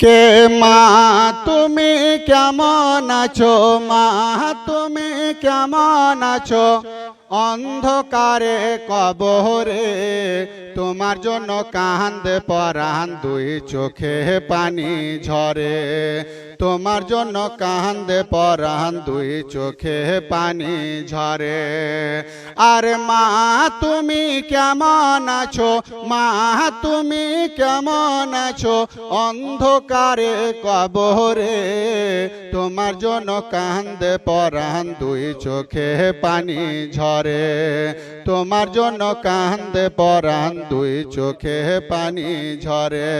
কে মা তুমি কেমন আছো? মা তুমি কেমন আছো? অন্ধকারে কবরে তোমার জন্য কান্দে পরান দুই চোখে পানি ঝরে। তোমার জন্য কান্দে পরান দুই চোখে পানি ঝরে। আরে মা, তুমি কেমন আছো? মা, তুমি কেমন আছো? অন্ধকারে কবরে। তোমার জন্য কান্দে পরান দুই চোখে পানি ঝরে। তোমার জন্য কান্দে পরান দুই চোখে পানি ঝরে।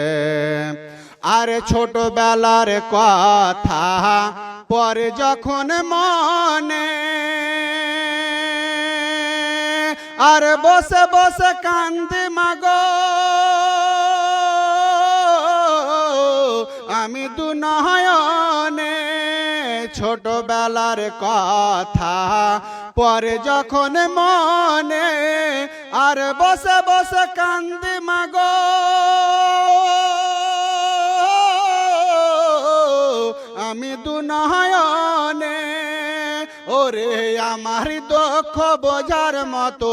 আরে ছোটবেলার কথা, পরে যখন মনে আর বসে বসে কান্দি, মাগো, আমি দু নয়নে ছোটবেলার কথা, পরে যখন মনে আর বসে বসে কান্দি মাগো। আমি দু নয়নে ওরে আমার দুঃখ বোঝার মতো,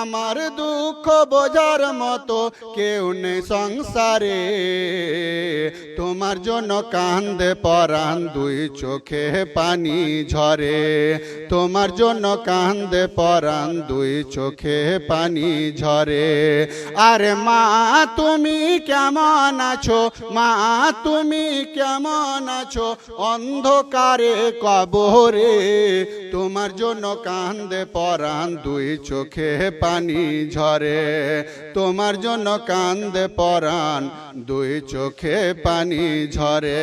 আমার দুঃখ বোঝার মতো কেউ নেই সংসারে। তোমার জন্য কান্দে পরান দুই চোখে পানি ঝরে। তোমার জন্য কান্দে পরান দুই চোখে পানি ঝরে। আরে মা, তুমি কেমন আছো? মা, তুমি কেমন আছো? অন্ধকারে কবরে। তোমার জন্য কান্দে পরান দুই চোখে পানি ঝরে। তোমার জন্য কান্দে পরান দুই চোখে পানি ঝরে